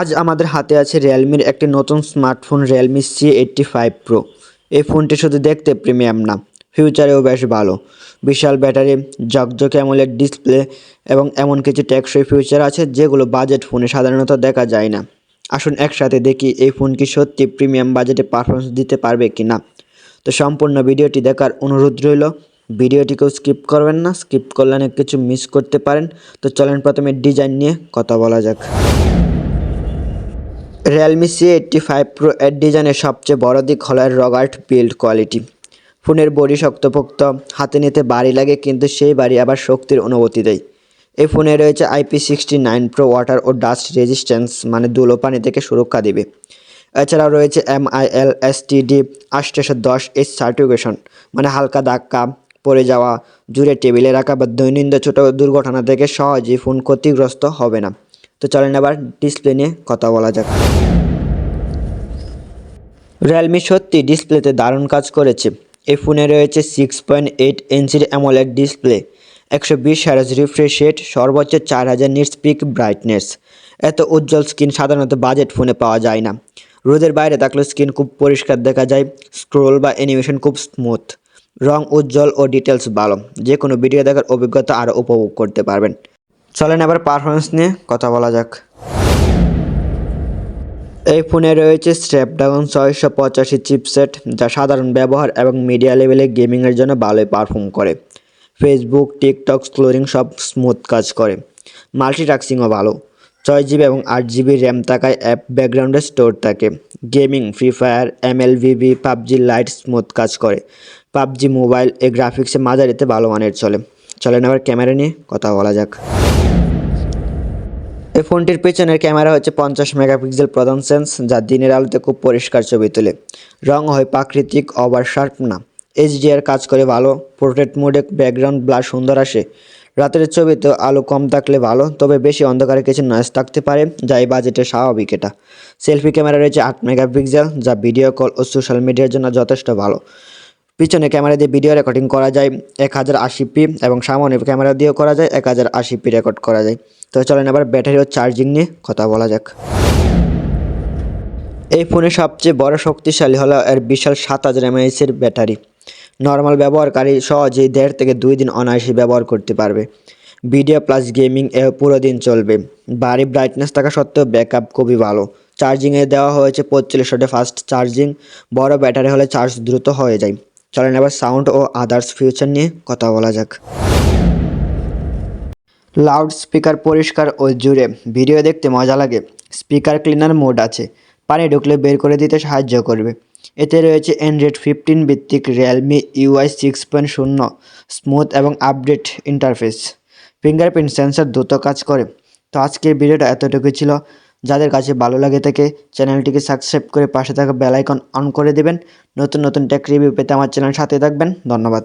আজ আমাদের হাতে আছে রিয়েলমির একটি নতুন smartphone Realme C eighty five Pro এই ফোনটি শুধু দেখতে প্রিমিয়াম না ফিউচারেও বেশ ভালো। বিশাল ব্যাটারি, ঝকঝকে অ্যামোলেড ডিসপ্লে এবং এমন কিছু টেকসই ফিউচার আছে যেগুলো বাজেট ফোনে সাধারণত দেখা যায় না। আসুন একসাথে দেখি এই ফোন কি সত্যি প্রিমিয়াম বাজেটে পারফরমেন্স দিতে পারবে কি না তো সম্পূর্ণ ভিডিওটি দেখার অনুরোধ রইল। ভিডিওটিকেও স্কিপ করবেন না স্কিপ করলে অনেক কিছু মিস করতে পারেন। তো চলেন প্রথমে ডিজাইন নিয়ে কথা বলা যাক। Realme C eighty five Pro এর ডিজাইনের সবচেয়ে বড় দিক হল এর রগার্ট বিল্ড কোয়ালিটি ফোনের বডি শক্তপোক্ত, হাতে নিতে বাড়ি লাগে, কিন্তু সেই বাড়ি আবার শক্তির অনুভূতি দেয়। এই ফোনে রয়েছে IP sixty nine pro water ও ডাস্ট রেজিস্ট্যান্স মানে ধুলো পানি থেকে সুরক্ষা দিবে। এছাড়াও রয়েছে M I L S T D আটশোশো দশ এইচ সার্টিফিকেশন মানে হালকা ধাক্কা পড়ে যাওয়া, জুড়ে টেবিলে রাখা বা দৈনন্দিন ছোটো দুর্ঘটনা থেকে সহজেই ফোন ক্ষতিগ্রস্ত হবে না। তো চলেন আবার ডিসপ্লে নিয়ে কথা বলা যাক। রিয়েলমি সত্যি ডিসপ্লেতে দারুণ কাজ করেছে। এই ফোনে রয়েছে সিক্স পয়েন্ট এইট ইঞ্চির অ্যামোলেড ডিসপ্লে একশো বিশ হাজার রিফ্রেশ রেট সর্বোচ্চ চার হাজার নিটস পিক ব্রাইটনেস এত উজ্জ্বল স্ক্রিন সাধারণত বাজেট ফোনে পাওয়া যায় না। রোদের বাইরে থাকলে স্ক্রিন খুব পরিষ্কার দেখা যায় স্ক্রোল বা অ্যানিমেশন খুব স্মুথ রং উজ্জ্বল ও ডিটেলস ভালো যে কোনো ভিডিও দেখার অভিজ্ঞতা আরও উপভোগ করতে পারবেন। চলেন এবার পারফরমেন্স নিয়ে কথা বলা যাক। এই ফোনে রয়েছে স্ন্যাপড্রাগন ছয়শো পঁচাশি চিপসেট যা সাধারণ ব্যবহার এবং মিডিয়া লেভেলে গেমিংয়ের জন্য ভালোই পারফর্ম করে। ফেসবুক টিকটক স্ক্লোরিং সব স্মুথ কাজ করে। মাল্টিটাস্কিংও ভালো। ছয় জিবি এবং আট জিবি র্যাম থাকায় অ্যাপ ব্যাকগ্রাউন্ডে স্টোর থাকে। Gaming Free Fire MLBB PUBG Lite smooth কাজ করে। পাবজি মোবাইল এ গ্রাফিক্সে মাঝারিতে ভালো মানের চলে। চলেন আবার ক্যামেরা নিয়ে কথা বলা যাক। এই ফোনটির পেছনের ক্যামেরা হচ্ছে পঞ্চাশ মেগাপিক্সেল প্রধান সেন্স, যা দিনের আলোতে খুব পরিষ্কার ছবি তোলে। রং হয় প্রাকৃতিক ওভার শার্প না। এইচডিআর কাজ করে ভালো পোর্ট্রেট মোডে ব্যাকগ্রাউন্ড ব্লার সুন্দর আসে। রাতের ছবিতে আলো কম থাকলে ভালো, তবে বেশি অন্ধকারে কিছু নয়েজ থাকতে পারে, যা এই বাজেটে স্বাভাবিক এটা। সেলফি ক্যামেরা রয়েছে আট মেগাপিক্সেল, যা ভিডিও কল ও সোশ্যাল মিডিয়ার জন্য যথেষ্ট ভালো। পিছনে ক্যামেরা দিয়ে ভিডিও রেকর্ডিং করা যায়, এক হাজার আশি পি এবং সামনে ক্যামেরা দিয়েও করা যায়, এক হাজার আশি পি রেকর্ড করা যায়। তো চলেন এবার ব্যাটারি ও চার্জিং নিয়ে কথা বলা যাক। এই ফোনের সবচেয়ে বড় শক্তিশালী হলো এর বিশাল সাত হাজার এমএএসের ব্যাটারি নর্মাল ব্যবহারকারী সহজেই দেড় থেকে দুই দিন অনায়াসে ব্যবহার করতে পারবে। ভিডিও প্লাস গেমিং এ পুরো দিন চলবে। ভারী ব্রাইটনেস থাকা সত্ত্বেও ব্যাকআপ খুবই ভালো। চার্জিংয়ে দেওয়া হয়েছে পঁয়ত্রিশ ফাস্ট চার্জিং বড় ব্যাটারি হলে চার্জ দ্রুত হয়ে যায়। চলেন এবার সাউন্ড ও আদার্স ফিউচার নিয়ে কথা বলা যাক। লাউড স্পিকার পরিষ্কার ও জুড়ে ভিডিও দেখতে মজা লাগে। স্পিকার ক্লিনার মোড আছে। পানি ঢুকলে বের করে দিতে সাহায্য করবে। এতে রয়েছে অ্যান্ড্রয়েড ফিফটিন ভিত্তিক রিয়েলমি ইউআই সিক্স পয়েন্ট শূন্য স্মুথ এবং আপডেট ইন্টারফেস ফিঙ্গারপ্রিন্ট সেন্সর দ্রুত কাজ করে। তো আজকের ভিডিওটা এতটুকু ছিল। যাদের কাছে ভালো লাগে থাকে, চ্যানেলটিকে সাবস্ক্রাইব করে পাশে থাকা বেল আইকন অন করে দেবেন। নতুন নতুন টেক রিভিউ পেতে আমার চ্যানেল সাথে থাকবেন। ধন্যবাদ।